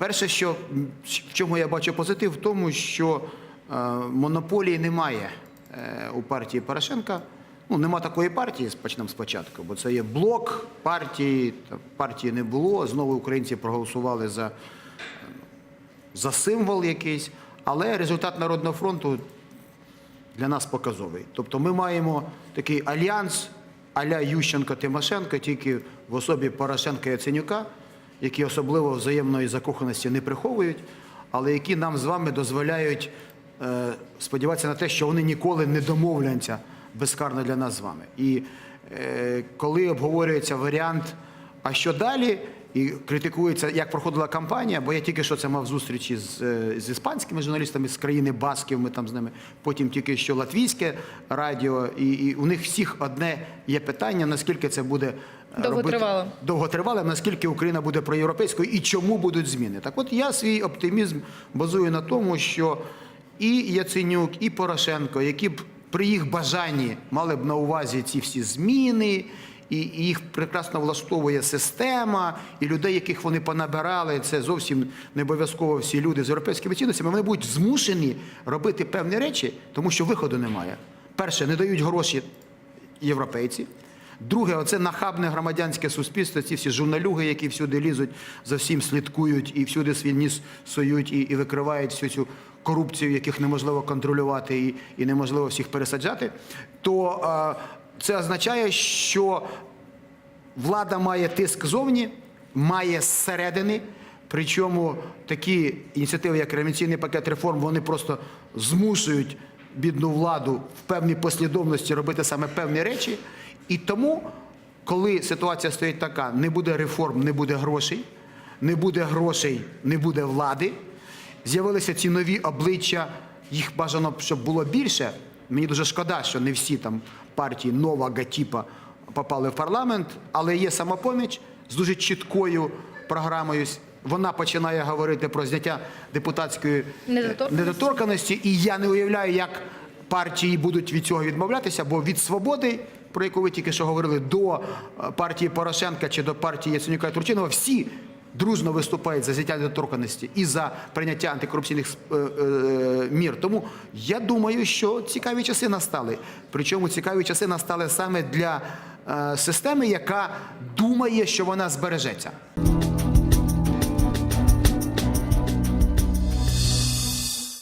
Перше, що в чому я бачу позитив, в тому, що е, монополії немає е, у партії Порошенка. Ну, нема такої партії, почнемо спочатку, бо це є блок партії, партії не було. Знову українці проголосували за, за символ якийсь, але результат Народного фронту для нас показовий. Тобто ми маємо такий альянс а-ля Ющенко-Тимошенко, тільки в особі Порошенка і Яценюка, які особливо взаємної закоханості не приховують, але які нам з вами дозволяють е, сподіватися на те, що вони ніколи не домовляться безкарно для нас з вами. І е, коли обговорюється варіант, а що далі? І критикується, як проходила кампанія, бо я тільки що це мав зустрічі з, е, з іспанськими журналістами з країни Басків, ми там з ними, потім тільки що латвійське радіо, і, і у них всіх одне є питання, наскільки це буде е, Довготривало. робити- довготривалим, наскільки Україна буде проєвропейською і чому будуть зміни. Так от я свій оптимізм базую на тому, що і Яценюк, і Порошенко, які б при їх бажанні мали б на увазі ці всі зміни, і їх прекрасно влаштовує система, і людей, яких вони понабирали, це зовсім не обов'язково всі люди з європейськими цінностями, вони будуть змушені робити певні речі, тому що виходу немає. Перше, не дають гроші європейці. Друге, оце нахабне громадянське суспільство, ці всі журналюги, які всюди лізуть, за всім слідкують і всюди свій ніс сують і, і викривають всю цю корупцію, яких неможливо контролювати і, і неможливо всіх пересаджати, то е, це означає, що влада має тиск зовні, має зсередини. Причому такі ініціативи, як революційний пакет реформ, вони просто змушують бідну владу в певній послідовності робити саме певні речі. І тому, коли ситуація стоїть така, не буде реформ, не буде грошей, не буде грошей, не буде влади. З'явилися ці нові обличчя, їх бажано, щоб було більше. Мені дуже шкода, що не всі там партії нова гатіпа попали в парламент, але є самопоміч з дуже чіткою програмою. Вона починає говорити про зняття депутатської е, Недоторканності. недоторканості, і я не уявляю, як партії будуть від цього відмовлятися, бо від свободи, про яку ви тільки що говорили, до е, партії Порошенка чи до партії Яценюка і Турчинова, всі дружно виступають за зняття недоторканності і за прийняття антикорупційних е, е, мір. Тому я думаю, що цікаві часи настали. Причому цікаві часи настали саме для е, системи, яка думає, що вона збережеться.